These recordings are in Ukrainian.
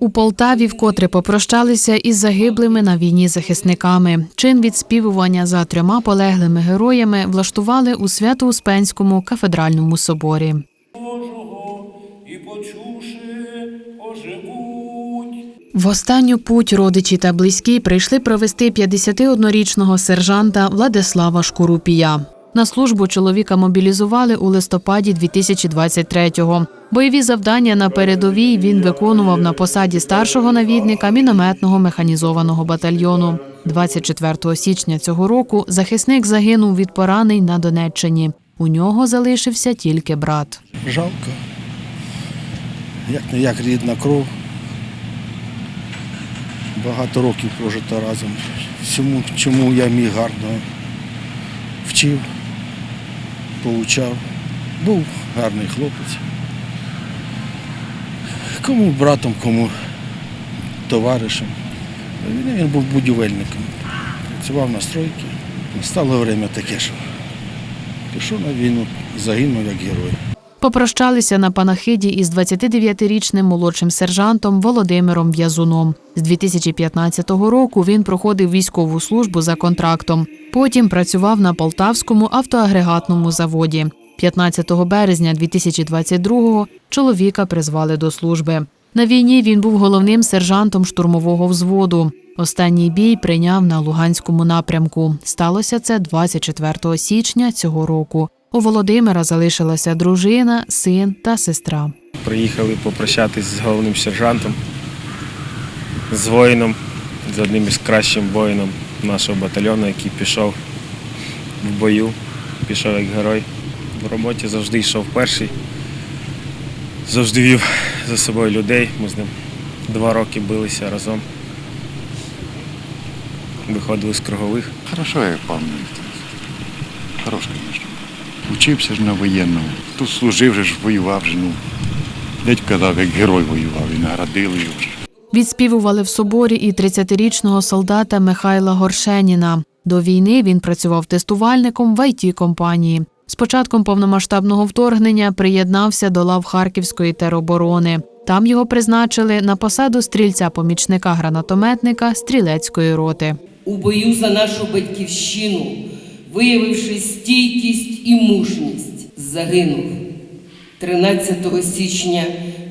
У Полтаві вкотре попрощалися із загиблими на війні захисниками. Чин відспівування за трьома полеглими героями влаштували у Свято-Успенському кафедральному соборі. В останню путь родичі та близькі прийшли провести 51-річного сержанта Владислава Шкурупія. На службу чоловіка мобілізували у листопаді 2023-го. Бойові завдання на передовій він виконував на посаді старшого навідника мінометного механізованого батальйону. 24 січня цього року захисник загинув від поранень на Донеччині. У нього залишився тільки брат. Жалко. Як не як рідна кров. Багато років прожито разом. Всьому, чому я міг гарно вчив, получав. Був гарний хлопець. Кому братом, кому товаришем. Він, він був будівельником. Працював на стройці. Стало время таке, що пішов на війну, загинув як герой. Попрощалися на панахиді із 29-річним молодшим сержантом Володимиром В'язуном. З 2015 року він проходив військову службу за контрактом. Потім працював на Полтавському автоагрегатному заводі. 15 березня 2022-го чоловіка призвали до служби. На війні він був головним сержантом штурмового взводу. Останній бій прийняв на Луганському напрямку. Сталося це 24 січня цього року. У Володимира залишилася дружина, син та сестра. Приїхали попрощатись з головним сержантом, з воїном, з одним із кращим воїном нашого батальйону, який пішов в бою, пішов як герой. В роботі завжди йшов перший, завжди вів за собою людей. Ми з ним два роки билися разом. Виходили з кругових. Хорошо, я пам'ятаю. Хорош, звісно. Учився ж на воєнному. Тут служив же ж, воював же, ну. Дядь казав, як герой воював, і наградили його ж. Відспівували в соборі і 30-річного солдата Михайла Горшеніна. До війни він працював тестувальником в it компанії. З початком повномасштабного вторгнення приєднався до лав Харківської тероборони. Там його призначили на посаду стрільця-помічника гранатометника стрілецької роти. у бою за нашу батьківщину, виявивши стійкість і мужність, загинув 13 січня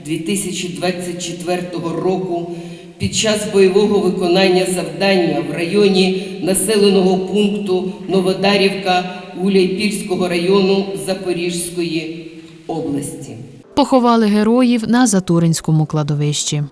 2024 року під час бойового виконання завдання в районі населеного пункту Новодарівка Гуляйпільського району Запорізької області. Поховали героїв на Затуринському кладовищі.